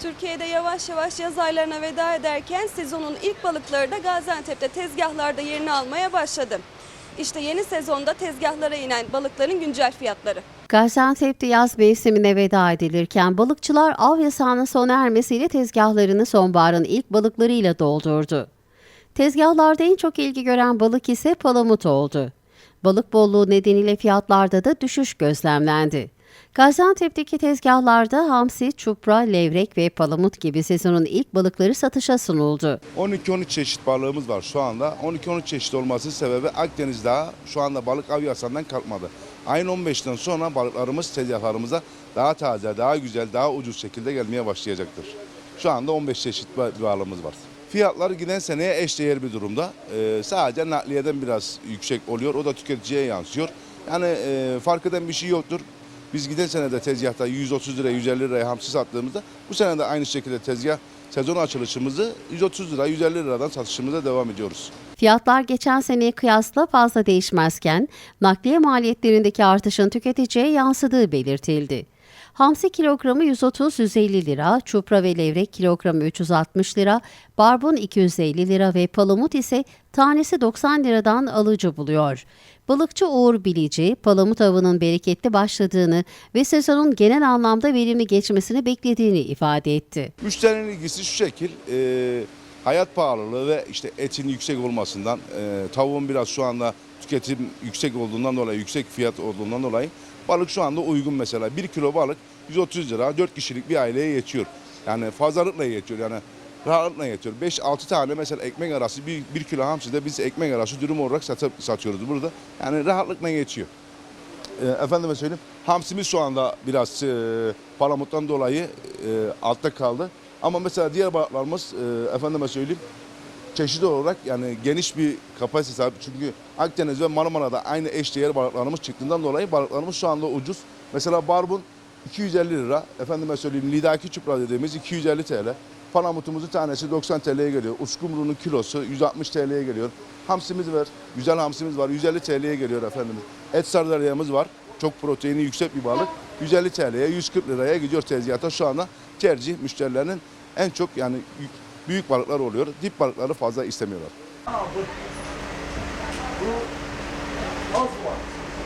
Türkiye'de yavaş yavaş yaz aylarına veda ederken sezonun ilk balıkları da Gaziantep'te tezgahlarda yerini almaya başladı. İşte yeni sezonda tezgahlara inen balıkların güncel fiyatları. Gaziantep'te yaz mevsimine veda edilirken balıkçılar av yasağının sona ermesiyle tezgahlarını sonbaharın ilk balıklarıyla doldurdu. Tezgahlarda en çok ilgi gören balık ise palamut oldu. Balık bolluğu nedeniyle fiyatlarda da düşüş gözlemlendi. Gaziantep'teki tezgahlarda hamsi, çupra, levrek ve palamut gibi sezonun ilk balıkları satışa sunuldu. 12-13 çeşit balığımız var şu anda. 12-13 çeşit olmasının sebebi Akdeniz daha şu anda balık av yasağından kalkmadı. Ayın 15'ten sonra balıklarımız tezgahlarımıza daha taze, daha güzel, daha ucuz şekilde gelmeye başlayacaktır. Şu anda 15 çeşit ba- balığımız var. Fiyatlar giden seneye eşdeğer bir durumda. Ee, sadece nakliyeden biraz yüksek oluyor. O da tüketiciye yansıyor. Yani e, fark eden bir şey yoktur. Biz giden sene de tezgahta 130 liraya 150 liraya hamsi sattığımızda bu sene de aynı şekilde tezgah sezon açılışımızı 130 lira 150 liradan satışımıza devam ediyoruz. Fiyatlar geçen seneye kıyasla fazla değişmezken nakliye maliyetlerindeki artışın tüketiciye yansıdığı belirtildi. Hamsi kilogramı 130-150 lira, çupra ve levrek kilogramı 360 lira, barbun 250 lira ve palamut ise tanesi 90 liradan alıcı buluyor. Balıkçı Uğur Bilici, palamut avının bereketli başladığını ve sezonun genel anlamda verimli geçmesini beklediğini ifade etti. Müşterinin ilgisi şu şekil. e, hayat pahalılığı ve işte etin yüksek olmasından, e, tavuğun biraz şu anda tüketim yüksek olduğundan dolayı, yüksek fiyat olduğundan dolayı balık şu anda uygun mesela. 1 kilo balık 130 lira 4 kişilik bir aileye yetiyor. Yani fazlalıkla yetiyor yani rahatlıkla yetiyor. 5-6 tane mesela ekmek arası 1, 1 kilo hamsi de biz ekmek arası dürüm olarak satıp, satıyoruz burada. Yani rahatlıkla geçiyor. E, efendime söyleyeyim hamsimiz şu anda biraz e, palamuttan dolayı e, altta kaldı. Ama mesela diğer balıklarımız e, efendime söyleyeyim çeşit olarak yani geniş bir kapasite sahip. Çünkü Akdeniz ve Marmara'da aynı eşdeğer balıklarımız çıktığından dolayı balıklarımız şu anda ucuz. Mesela barbun 250 lira. Efendime söyleyeyim lidaki çupra dediğimiz 250 TL. Palamutumuzun tanesi 90 TL'ye geliyor. Uskumru'nun kilosu 160 TL'ye geliyor. Hamsimiz var. Güzel hamsimiz var. 150 TL'ye geliyor efendim. Et sardalyamız var. Çok proteini yüksek bir balık. 150 TL'ye 140 liraya gidiyor tezgahta. Şu anda tercih müşterilerinin en çok yani büyük balıklar oluyor. Dip balıkları fazla istemiyorlar. Bu az.